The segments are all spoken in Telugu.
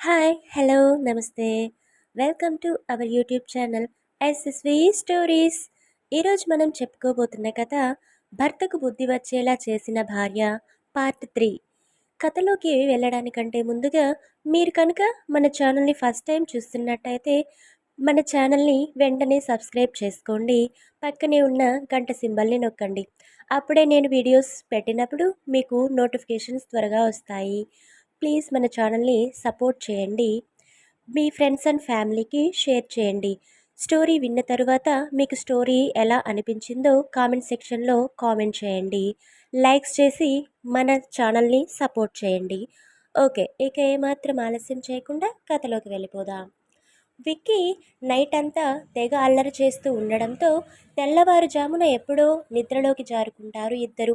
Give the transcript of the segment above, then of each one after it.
హాయ్ హలో నమస్తే. Welcome to our YouTube channel SSV stories ఈరోజు మనం చెప్పుకోబోతున్న కథ భర్తకు బుద్ధి వచ్చేలా చేసిన భార్య పార్ట్ త్రీ కథలోకి వెళ్ళడానికంటే ముందుగా మీరు కనుక మన ఛానల్ని ఫస్ట్ టైం చూస్తున్నట్టయితే మన ఛానల్ని వెంటనే సబ్స్క్రైబ్ చేసుకోండి. పక్కనే ఉన్న గంట సింబల్ని నొక్కండి. అప్పుడే నేను వీడియోస్ పెట్టినప్పుడు మీకు నోటిఫికేషన్స్ త్వరగా వస్తాయి. ప్లీజ్ మన ఛానల్ని సపోర్ట్ చేయండి. మీ ఫ్రెండ్స్ అండ్ ఫ్యామిలీకి షేర్ చేయండి. స్టోరీ విన్న తరువాత మీకు స్టోరీ ఎలా అనిపించిందో కామెంట్ సెక్షన్లో కామెంట్ చేయండి. లైక్స్ చేసి మన ఛానల్ని సపోర్ట్ చేయండి. ఓకే ఇక ఏమాత్రం ఆలస్యం చేయకుండా కథలోకి వెళ్ళిపోదాం. విక్కీ నైట్ అంతా తెగ అల్లరి చేస్తూ ఉండడంతో తెల్లవారుజామున ఎప్పుడో నిద్రలోకి జారుకుంటారు ఇద్దరు.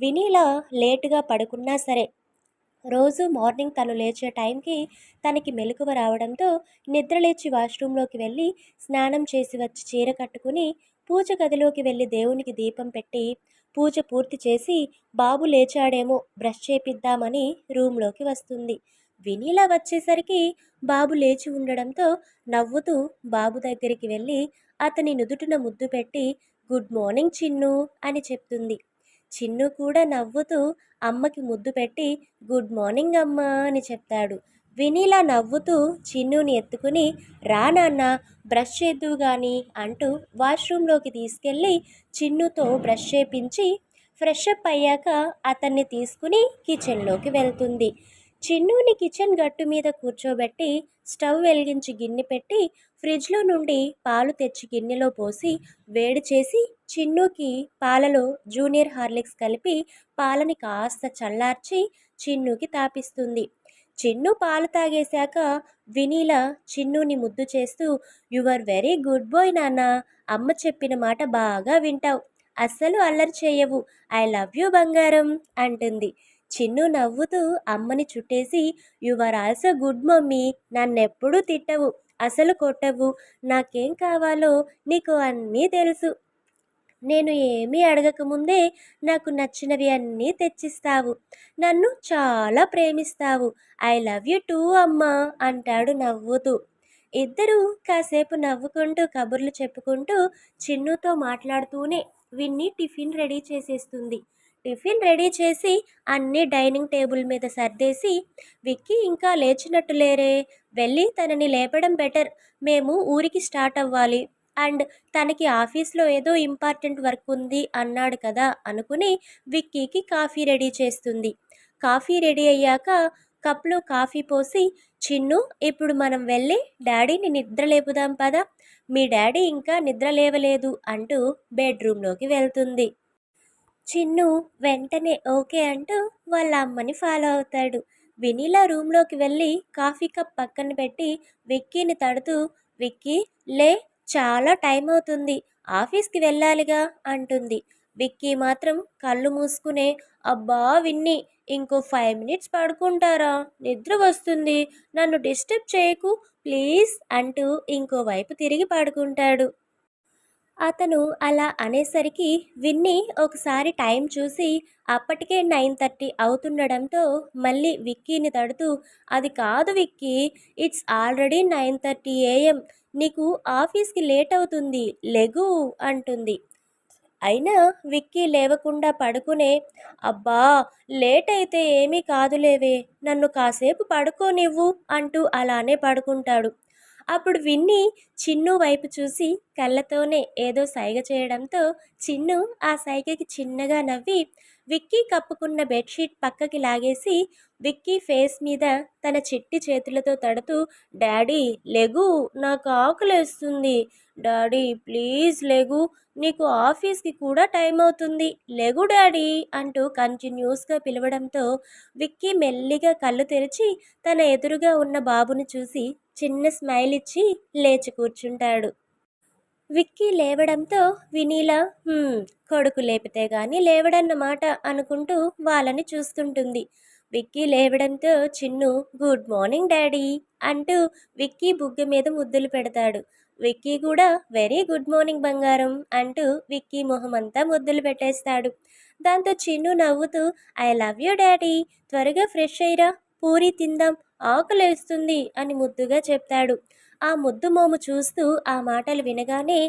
వినీలా లేటుగా పడుకున్నా సరే రోజు మార్నింగ్ తను లేచే టైంకి తనకి మెలకువ రావడంతో నిద్రలేచి వాష్రూమ్లోకి వెళ్ళి స్నానం చేసి వచ్చి చీర కట్టుకుని పూజ గదిలోకి వెళ్ళి దేవునికి దీపం పెట్టి పూజ పూర్తి చేసి బాబు లేచాడేమో బ్రష్ చేపిద్దామని రూమ్లోకి వస్తుంది. వినీలా వచ్చేసరికి బాబు లేచి ఉండడంతో నవ్వుతూ బాబు దగ్గరికి వెళ్ళి అతని నుదుటిన ముద్దు పెట్టి గుడ్ మార్నింగ్ చిన్ను అని చెప్తుంది. చిన్ను కూడా నవ్వుతూ అమ్మకి ముద్దు పెట్టి గుడ్ మార్నింగ్ అమ్మా అని చెప్తాడు. వినీలా నవ్వుతూ చిన్నుని ఎత్తుకుని రా నాన్న బ్రష్ చేద్దు గాని అంటూ వాష్రూమ్లోకి తీసుకెళ్ళి చిన్నుతో బ్రష్ చేపించి ఫ్రెష్ అప్ అయ్యాక అతన్ని తీసుకుని కిచెన్లోకి వెళ్తుంది. చిన్నుని కిచెన్ గట్టు మీద కూర్చోబెట్టి స్టవ్ వెలిగించి గిన్నె పెట్టి ఫ్రిడ్జ్లో నుండి పాలు తెచ్చి గిన్నెలో పోసి వేడి చేసి చిన్నుకి పాలలో జూనియర్ హార్లిక్స్ కలిపి పాలని కాస్త చల్లార్చి చిన్నుకి తాపిస్తుంది. చిన్ను పాలు తాగేశాక వినీల చిన్నుని ముద్దు చేస్తూ యువర్ వెరీ గుడ్ బాయ్ నాన్న అమ్మ చెప్పిన మాట బాగా వింటావు. అస్సలు అల్లరి చేయవు. ఐ లవ్ యూ బంగారం అంటుంది. చిన్ను నవ్వుతూ అమ్మని చుట్టేసి యువర్ ఆల్సో గుడ్ మమ్మీ నన్నెప్పుడూ తిట్టవు అసలు కొట్టవు. నాకేం కావాలో నీకు అన్నీ తెలుసు. నేను ఏమీ అడగకముందే నాకు నచ్చినవి అన్నీ తెచ్చిస్తావు. నన్ను చాలా ప్రేమిస్తావు. ఐ లవ్ యు టూ అమ్మా అంటాడు నవ్వుతూ. ఇద్దరూ కాసేపు నవ్వుకుంటూ కబుర్లు చెప్పుకుంటూ చిన్నుతో మాట్లాడుతూనే విన్ని టిఫిన్ రెడీ చేసేస్తుంది. టిఫిన్ రెడీ చేసి అన్నీ డైనింగ్ టేబుల్ మీద సర్దేసి విక్కీ ఇంకా లేచినట్టు లేరే వెళ్ళి తనని లేపడం బెటర్. మేము ఊరికి స్టార్ట్ అవ్వాలి. అండ్ తనకి ఆఫీస్లో ఏదో ఇంపార్టెంట్ వర్క్ ఉంది అన్నాడు కదా అనుకుని విక్కీకి కాఫీ రెడీ చేస్తుంది. కాఫీ రెడీ అయ్యాక కప్లో కాఫీ పోసి చిన్ను ఇప్పుడు మనం వెళ్ళి డాడీని నిద్ర లేపుదాం పదా. మీ డాడీ ఇంకా నిద్ర లేవలేదు అంటూ బెడ్రూమ్లోకి వెళ్తుంది. చిన్ను వెంటనే ఓకే అంటూ వాళ్ళ అమ్మని ఫాలో అవుతాడు. వినీలా రూమ్లోకి వెళ్ళి కాఫీ కప్ పక్కన పెట్టి విక్కీని తడుతూ విక్కీ లే చాలా టైం అవుతుంది. ఆఫీస్కి వెళ్ళాలిగా అంటుంది. విక్కీ మాత్రం కళ్ళు మూసుకునే అబ్బా విన్ని ఇంకో ఫైవ్ మినిట్స్ పడుకుంటారా? నిద్ర వస్తుంది. నన్ను డిస్టర్బ్ చేయకు ప్లీజ్ అంటూ ఇంకో వైపు తిరిగి పడుకుంటాడు. అతను అలా అనేసరికి విన్ని ఒకసారి టైం చూసి అప్పటికే నైన్ థర్టీ అవుతుండడంతో మళ్ళీ విక్కీని తడుతూ అది కాదు Vicky it's already nine thirty AM. నీకు ఆఫీస్కి లేట్ అవుతుంది లెగు అంటుంది. అయినా విక్కీ లేవకుండా పడుకునే అబ్బా లేట్ అయితే ఏమీ కాదులేవే నన్ను కాసేపు పడుకోనివ్వు అంటూ అలానే పడుకుంటాడు. అప్పుడు విన్ని చిన్ను వైపు చూసి కళ్ళతోనే ఏదో సైగ చేయడంతో చిన్ను ఆ సైగకి చిన్నగా నవ్వి విక్కీ కప్పుకున్న బెడ్షీట్ పక్కకి లాగేసి విక్కీ ఫేస్ మీద తన చిట్టి చేతులతో తడుతూ డాడీ లెగు నాకు ఆకులేస్తుంది. డాడీ ప్లీజ్ లెగు నీకు ఆఫీస్కి కూడా టైం అవుతుంది. లెగు డాడీ అంటూ కంటిన్యూస్గా పిలవడంతో విక్కీ మెల్లిగా కళ్ళు తెరిచి తన ఎదురుగా ఉన్న బాబును చూసి చిన్న స్మైల్ ఇచ్చి లేచి కూర్చుంటాడు. విక్కీ లేవడంతో వినీల కొడుకు లేపితే గాని లేవడన్నమాట అనుకుంటూ వాళ్ళని చూస్తుంటుంది. విక్కీ లేవడంతో చిన్ను గుడ్ మార్నింగ్ డాడీ అంటూ విక్కీ బుగ్గ మీద ముద్దులు పెడతాడు. విక్కీ కూడా వెరీ గుడ్ మార్నింగ్ బంగారం అంటూ విక్కీ మొహం అంతా ముద్దులు పెట్టేస్తాడు. దాంతో చిన్ను నవ్వుతూ ఐ లవ్ యూ డాడీ త్వరగా ఫ్రెష్ అయ్యిరా పూరి తిందాం ఆకలేస్తుంది అని ముద్దుగా చెప్తాడు. ఆ ముద్దు మోము చూస్తూ ఆ మాటలు వినగానే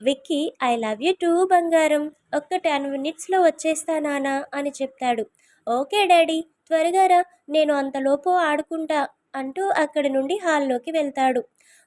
Vicky I love you too బంగారం. ఒక్క టెన్ మినిట్స్లో వచ్చేస్తా నానా అని చెప్తాడు. ఓకే డాడీ త్వరగా రా. నేను అంతలోపు ఆడుకుంటా అంటూ అక్కడి నుండి హాల్లోకి వెళ్తాడు.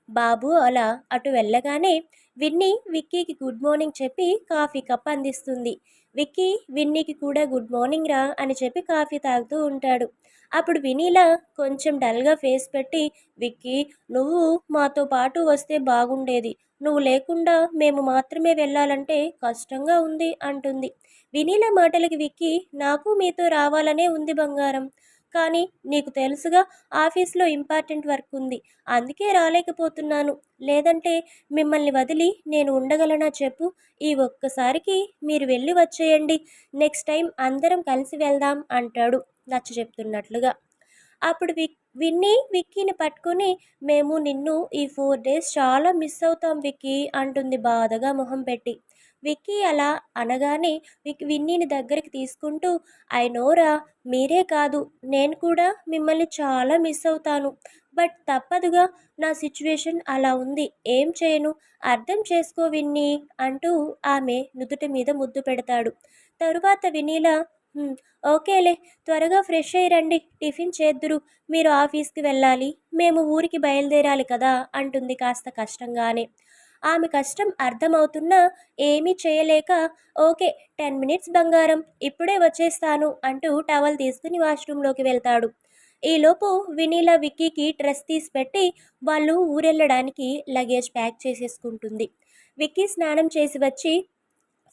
బాబు అలా అటు వెళ్ళగానే విన్నీ విక్కీకి గుడ్ మార్నింగ్ చెప్పి కాఫీ కప్ అందిస్తుంది. విక్కీ విన్నీకి కూడా గుడ్ మార్నింగ్ రా అని చెప్పి కాఫీ తాగుతూ ఉంటాడు. అప్పుడు వినీలా కొంచెం డల్గా ఫేస్ పెట్టి విక్కీ నువ్వు మాతో పాటు వస్తే బాగుండేది. నువ్వు లేకుండా మేము మాత్రమే వెళ్ళాలంటే కష్టంగా ఉంది అంటుంది. వినీల మాటలకి విక్కీ నాకు మీతో రావాలనే ఉంది బంగారం. కానీ నీకు తెలుసుగా ఆఫీస్లో ఇంపార్టెంట్ వర్క్ ఉంది. అందుకే రాలేకపోతున్నాను. లేదంటే మిమ్మల్ని వదిలి నేను ఉండగలనా చెప్పు. ఈ ఒక్కసారికి మీరు వెళ్ళి వచ్చేయండి. నెక్స్ట్ టైం అందరం కలిసి వెళ్దాం అంటాడు. నచ్చ చెప్తున్నట్లుగా. అప్పుడు విక్ విన్నీ విక్కీని పట్టుకుని మేము నిన్ను ఈ ఫోర్ డేస్ చాలా మిస్ అవుతాం విక్కీ అంటుంది బాధగా మొహం పెట్టి. విక్కీ అలా అనగానే విక్ విన్నీని దగ్గరికి తీసుకుంటూ ఐ మీరే కాదు నేను కూడా మిమ్మల్ని చాలా మిస్ అవుతాను. బట్ తప్పదుగా నా సిచ్యువేషన్ అలా ఉంది ఏం చేయను అర్థం చేసుకో విన్నీ అంటూ ఆమె నుదుటి మీద ముద్దు పెడతాడు. తరువాత వినీలా ఓకేలే త్వరగా ఫ్రెష్ అయ్యి రండి. టిఫిన్ చేద్దురు. మీరు ఆఫీస్కి వెళ్ళాలి. మేము ఊరికి బయలుదేరాలి కదా అంటుంది కాస్త కష్టంగానే. ఆమె కష్టం అర్థమవుతున్నా ఏమీ చేయలేక ఓకే టెన్ మినిట్స్ బంగారం ఇప్పుడే వచ్చేస్తాను అంటూ టవల్ తీసుకుని వాష్రూమ్లోకి వెళ్తాడు. ఈలోపు వినీల విక్కీకి డ్రెస్ తీసి పెట్టి వాళ్ళు ఊరెళ్ళడానికి లగేజ్ ప్యాక్ చేసేసుకుంటుంది. విక్కీ స్నానం చేసి వచ్చి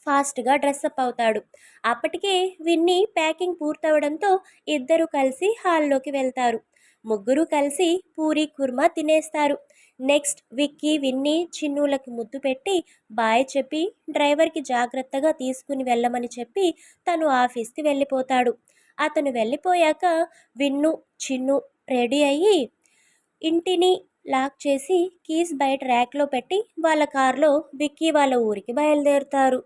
ఫాస్ట్గా డ్రెస్అప్ అవుతాడు. అప్పటికే విన్నీ ప్యాకింగ్ పూర్తవడంతో ఇద్దరు కలిసి హాల్లోకి వెళ్తారు. ముగ్గురు కలిసి పూరి కుర్మా తినేస్తారు. నెక్స్ట్ విక్కీ విన్నీ చిన్నులకి ముద్దు పెట్టి బాయ్ చెప్పి డ్రైవర్కి జాగ్రత్తగా తీసుకుని వెళ్ళమని చెప్పి తను ఆఫీస్కి వెళ్ళిపోతాడు. అతను వెళ్ళిపోయాక విన్ను చిన్ను రెడీ అయ్యి ఇంటిని లాక్ చేసి కీస్ బయట ర్యాక్లో పెట్టి వాళ్ళ కారులో విక్కీ వాళ్ళ ఊరికి బయలుదేరుతారు.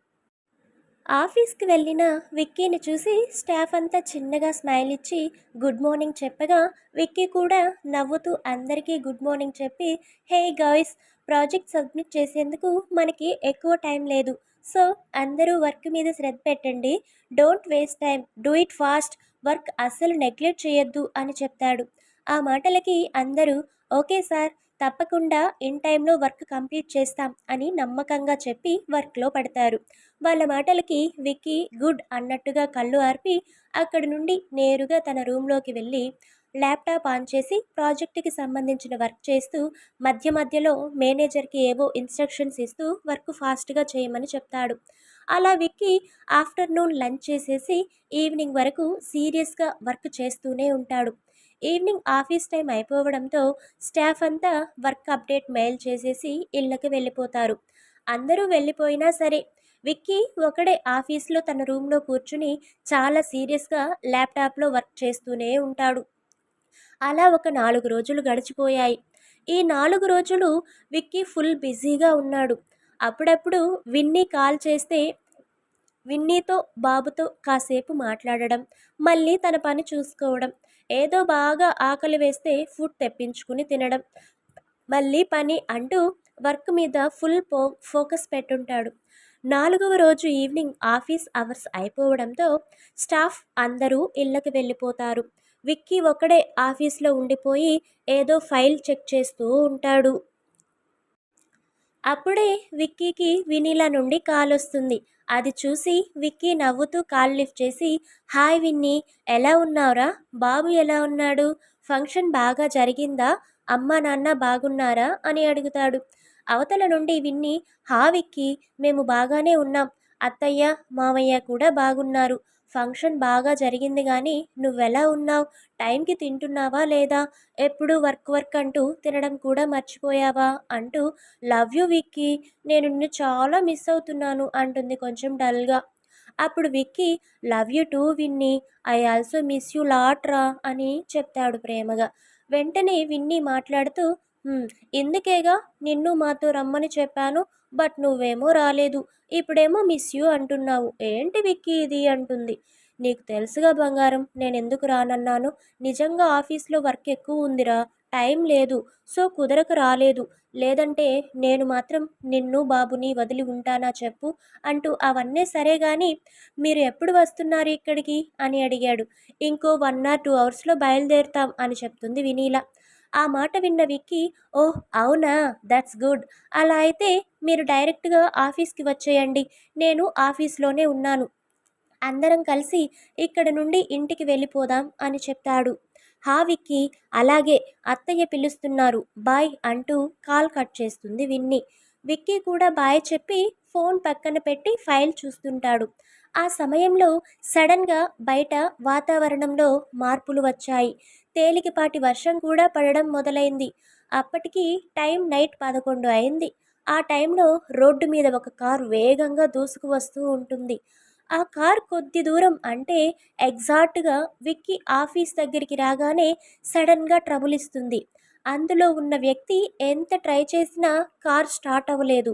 ఆఫీస్కి వెళ్ళిన విక్కీని చూసి స్టాఫ్ అంతా చిన్నగా స్మైల్ ఇచ్చి గుడ్ మార్నింగ్ చెప్పగా విక్కీ కూడా నవ్వుతూ అందరికీ గుడ్ మార్నింగ్ చెప్పి హే గాయ్స్ ప్రాజెక్ట్ సబ్మిట్ చేసేందుకు మనకి ఎక్కువ టైం లేదు. సో అందరూ వర్క్ మీద శ్రద్ధ పెట్టండి. Don't waste time. Do it fast. Work అస్సలు నెగ్లెక్ట్ చేయొద్దు అని చెప్తాడు. ఆ మాటలకి అందరూ ఓకే సార్ తప్పకుండా ఇన్ టైంలో వర్క్ కంప్లీట్ చేస్తాం అని నమ్మకంగా చెప్పి వర్క్లో పడతారు. వాళ్ళ మాటలకి విక్కీ గుడ్ అన్నట్టుగా కళ్ళు ఆర్పి అక్కడి నుండి నేరుగా తన రూమ్లోకి వెళ్ళి ల్యాప్టాప్ ఆన్ చేసి ప్రాజెక్టుకి సంబంధించిన వర్క్ చేస్తూ మధ్య మధ్యలో మేనేజర్కి ఏవో ఇన్స్ట్రక్షన్స్ ఇస్తూ వర్క్ ఫాస్ట్గా చేయమని చెప్తాడు. అలా విక్కీ ఆఫ్టర్నూన్ లంచ్ చేసేసి ఈవినింగ్ వరకు సీరియస్గా వర్క్ చేస్తూనే ఉంటాడు. ఈవినింగ్ ఆఫీస్ టైం అయిపోవడంతో స్టాఫ్ అంతా వర్క్ అప్డేట్ మెయిల్ చేసేసి ఇళ్ళకి వెళ్ళిపోతారు. అందరూ వెళ్ళిపోయినా సరే విక్కీ ఒకడే ఆఫీస్లో తన రూమ్లో కూర్చుని చాలా సీరియస్గా ల్యాప్టాప్లో వర్క్ చేస్తూనే ఉంటాడు. అలా ఒక నాలుగు రోజులు గడిచిపోయాయి. ఈ నాలుగు రోజులు విక్కీ ఫుల్ బిజీగా ఉన్నాడు. అప్పుడప్పుడు విన్నీ కాల్ చేస్తే విన్నీతో బాబుతో కాసేపు మాట్లాడడం మళ్ళీ తన పని చూసుకోవడం ఏదో బాగా ఆకలి వేస్తే ఫుడ్ తెప్పించుకుని తినడం మళ్ళీ పని అంటూ వర్క్ మీద ఫుల్ పో ఫోకస్ పెట్టుంటాడు. నాలుగవ రోజు ఈవినింగ్ ఆఫీస్ అవర్స్ అయిపోవడంతో స్టాఫ్ అందరూ ఇళ్ళకి వెళ్ళిపోతారు. విక్కీ ఒకడే ఆఫీస్లో ఉండిపోయి ఏదో ఫైల్ చెక్ చేస్తూ ఉంటాడు. అప్పుడే విక్కీకి వినీల నుండి కాల్ వస్తుంది. అది చూసి విక్కీ నవ్వుతూ కాల్ లిఫ్ట్ చేసి హాయ్ విన్నీ ఎలా ఉన్నావురా? బాబు ఎలా ఉన్నాడు? ఫంక్షన్ బాగా జరిగిందా? అమ్మ నాన్న బాగున్నారా? అని అడుగుతాడు. అవతల నుండి విన్ని హా మేము బాగానే ఉన్నాం. అత్తయ్య మామయ్య కూడా బాగున్నారు. ఫంక్షన్ బాగా జరిగింది కానీ నువ్వెలా ఉన్నావు? టైంకి తింటున్నావా లేదా? ఎప్పుడు వర్క్ వర్క్ అంటూ తినడం కూడా మర్చిపోయావా? అంటూ లవ్ యూ విక్కీ నేను నిన్ను చాలా మిస్ అవుతున్నాను అంటుంది కొంచెం డల్గా. అప్పుడు Vicky love you too Vinny I also miss you లాట్రా అని చెప్తాడు ప్రేమగా. వెంటనే విన్నీ మాట్లాడుతూ ఇందుకేగా నిన్ను మాతో రమ్మని చెప్పాను బట్ నువ్వేమో రాలేదు. ఇప్పుడేమో మిస్ యూ అంటున్నావు. ఏంటి విక్కీ ఇది అంటుంది. నీకు తెలుసుగా బంగారం నేను ఎందుకు రానన్నాను? నిజంగా ఆఫీస్లో వర్క్ ఎక్కువ ఉందిరా. టైం లేదు. సో కుదరకు రాలేదు. లేదంటే నేను మాత్రం నిన్ను బాబుని వదిలి ఉంటానా చెప్పు అంటూ అవన్నీ సరే కానీ మీరు ఎప్పుడు వస్తున్నారు ఇక్కడికి? అని అడిగాడు. ఇంకో వన్ ఆర్ టూ అవర్స్లో బయలుదేరుతాం అని చెప్తుంది వినీలా. ఆ మాట విన్న విక్కీ ఓహ్ అవునా? దట్స్ గుడ్ అలా అయితే మీరు డైరెక్ట్గా ఆఫీస్కి వచ్చేయండి. నేను ఆఫీస్లోనే ఉన్నాను. అందరం కలిసి ఇక్కడ నుండి ఇంటికి వెళ్ళిపోదాం అని చెప్తాడు. హా విక్కీ. అలాగే. అత్తయ్య పిలుస్తున్నారు. బాయ్ అంటూ కాల్ కట్ చేస్తుంది విన్ని. విక్కీ కూడా బాయ్ చెప్పి ఫోన్ పక్కన పెట్టి ఫైల్ చూస్తుంటాడు. ఆ సమయంలో సడన్గా బయట వాతావరణంలో మార్పులు వచ్చాయి. తేలికపాటి వర్షం కూడా పడడం మొదలైంది. అప్పటికి టైం నైట్ పదకొండు అయింది. ఆ టైంలో రోడ్డు మీద ఒక కారు వేగంగా దూసుకు వస్తూ ఉంటుంది. ఆ కార్ కొద్ది దూరం అంటే ఎగ్జాక్ట్గా విక్కీ ఆఫీస్ దగ్గరికి రాగానే సడన్గా ట్రబుల్ ఇస్తుంది. అందులో ఉన్న వ్యక్తి ఎంత ట్రై చేసినా కార్ స్టార్ట్ అవ్వలేదు.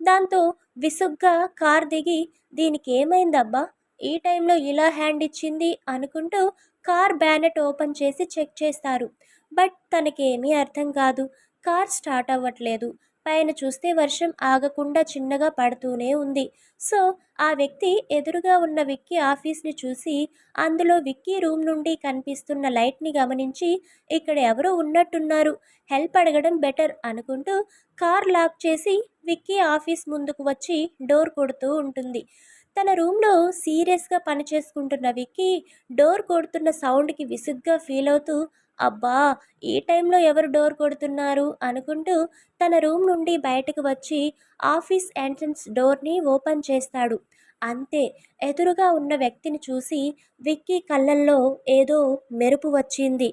దాంతో విసుగ్గా కార్ దిగి దీనికి ఏమైందబ్బా? ఈ టైంలో ఇలా హ్యాండ్ ఇచ్చింది అనుకుంటూ కార్ బ్యానెట్ ఓపెన్ చేసి చెక్ చేస్తారు. బట్ తనకేమీ అర్థం కాదు. కార్ స్టార్ట్ అవ్వట్లేదు. పైన చూస్తే వర్షం ఆగకుండా చిన్నగా పడుతూనే ఉంది. సో ఆ వ్యక్తి ఎదురుగా ఉన్న విక్కీ ఆఫీస్ని చూసి అందులో విక్కీ రూమ్ నుండి కనిపిస్తున్న లైట్ని గమనించి ఇక్కడ ఎవరో ఉన్నట్టున్నారు హెల్ప్ అడగడం బెటర్ అనుకుంటూ కార్ లాక్ చేసి విక్కీ ఆఫీస్ ముందుకు వచ్చి డోర్ కొడుతూ ఉంటుంది. తన రూమ్లో సీరియస్గా పనిచేసుకుంటున్న విక్కీ డోర్ కొడుతున్న సౌండ్కి విసుగ్గా ఫీల్ అవుతూ అబ్బా ఈ టైంలో ఎవరు డోర్ కొడుతున్నారు? అనుకుంటూ తన రూమ్ నుండి బయటకు వచ్చి ఆఫీస్ ఎంట్రన్స్ డోర్ని ఓపెన్ చేస్తాడు. అంతే ఎదురుగా ఉన్న వ్యక్తిని చూసి విక్కీ కళ్ళల్లో ఏదో మెరుపు వచ్చింది.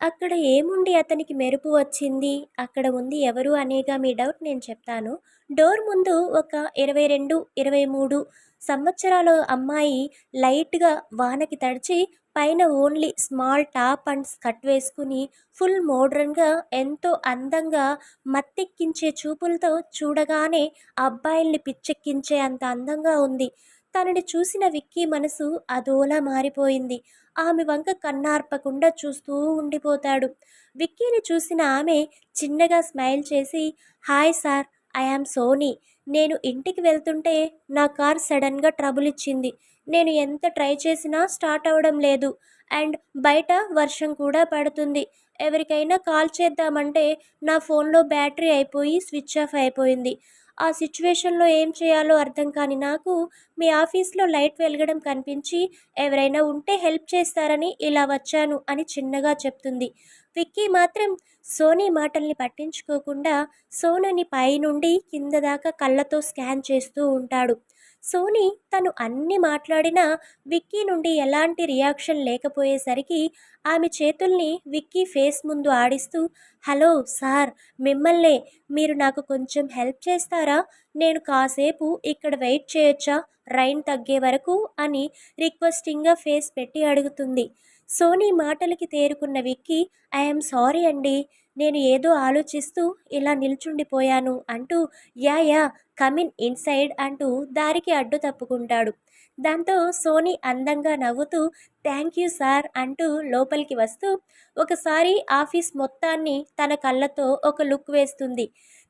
అక్కడ ఏముండి అతనికి మెరుపు వచ్చింది? అక్కడ ఉంది ఎవరు అనేగా మీ డౌట్ నేను చెప్తాను. డోర్ ముందు ఒక ఇరవై రెండు ఇరవై మూడు సంవత్సరాల అమ్మాయి లైట్గా వానకి తడిచి పైన only small top and skirt వేసుకుని ఫుల్ మోడ్రన్గా ఎంతో అందంగా మత్తెక్కించే చూపులతో చూడగానే అబ్బాయిల్ని పిచ్చెక్కించే అంత అందంగా ఉంది. తనని చూసిన విక్కీ మనసు అదోలా మారిపోయింది. ఆమె వంక కన్నార్పకుండా చూస్తూ ఉండిపోతాడు. విక్కీని చూసిన ఆమె చిన్నగా స్మైల్ చేసి హాయ్ సార్ ఐఆమ్ సోనీ. నేను ఇంటికి వెళ్తుంటే నా కార్ సడన్గా ట్రబుల్ ఇచ్చింది. నేను ఎంత ట్రై చేసినా స్టార్ట్ అవ్వడం లేదు. అండ్ బయట వర్షం కూడా పడుతుంది. ఎవరికైనా కాల్ చేద్దామంటే నా ఫోన్లో బ్యాటరీ అయిపోయి స్విచ్ ఆఫ్ అయిపోయింది. ఆ సిచ్యువేషన్లో ఏం చేయాలో అర్థం కాని నాకు మీ ఆఫీస్లో లైట్ వెలగడం కనిపించి ఎవరైనా ఉంటే హెల్ప్ చేస్తారని ఇలా వచ్చాను అని చిన్నగా చెప్తుంది. విక్కీ మాత్రం సోనీ మాటల్ని పట్టించుకోకుండా సోనుని పైనుండి కింద దాకా కళ్ళతో స్కాన్ చేస్తూ ఉంటాడు. సోనీ తను అన్ని మాట్లాడినా విక్కీ నుండి ఎలాంటి రియాక్షన్ లేకపోయేసరికి ఆమె చేతుల్ని విక్కీ ఫేస్ ముందు ఆడిస్తూ హలో సార్ మిమ్మల్నే మీరు నాకు కొంచెం హెల్ప్ చేస్తారా? నేను కాసేపు ఇక్కడ వెయిట్ చేయొచ్చా? రైన్ తగ్గే వరకు అని రిక్వెస్టింగ్గా ఫేస్ పెట్టి అడుగుతుంది. సోనీ మాటలకి తేరుకున్న విక్కీ ఐఎమ్ సారీ అండి. నేను ఏదో ఆలోచిస్తూ ఇలా నిల్చుండిపోయాను అంటూ యా యా కమిన్ ఇన్సైడ్ అంటూ దారికి అడ్డు తప్పుకుంటాడు. దాంతో సోనీ అందంగా నవ్వుతూ థ్యాంక్ యూ సార్ అంటూ లోపలికి వస్తూ ఒకసారి ఆఫీస్ మొత్తాన్ని తన కళ్ళతో ఒక లుక్ వేస్తుంది.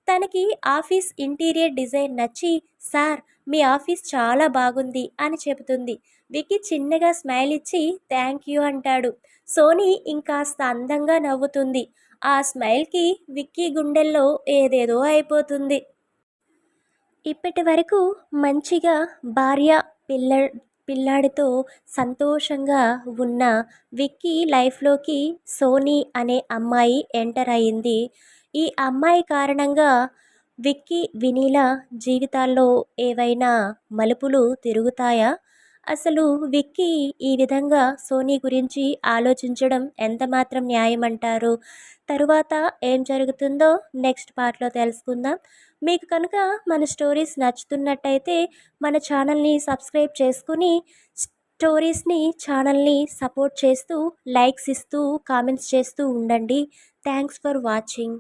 తనకి ఆఫీస్ ఇంటీరియర్ డిజైన్ నచ్చి సార్ మీ ఆఫీస్ చాలా బాగుంది అని చెబుతుంది. వికి చిన్నగా స్మైల్ ఇచ్చి థ్యాంక్ యూ అంటాడు. సోనీ ఇంకాస్త అందంగా నవ్వుతుంది. ఆ స్మైల్కి విక్కీ గుండెల్లో ఏదేదో అయిపోతుంది. ఇప్పటి వరకు మంచిగా భార్య పిల్ల పిల్లాడితో సంతోషంగా ఉన్న విక్కీ లైఫ్లోకి సోనీ అనే అమ్మాయి ఎంటర్ అయింది. ఈ అమ్మాయి కారణంగా విక్కీ వినీల జీవితాల్లో ఏవైనా మలుపులు తిరుగుతాయా? అసలు విక్కీ ఈ విధంగా సోనీ గురించి ఆలోచించడం ఎంత మాత్రం న్యాయమంటారు? తరువాత ఏం జరుగుతుందో నెక్స్ట్ పార్ట్లో తెలుసుకుందాం. మీకు కనుక మన స్టోరీస్ నచ్చుతున్నట్టయితే మన ఛానల్ని సబ్స్క్రైబ్ చేసుకుని స్టోరీస్ని ఛానల్ని సపోర్ట్ చేస్తూ లైక్స్ ఇస్తూ కామెంట్స్ చేస్తూ ఉండండి. Thanks for watching.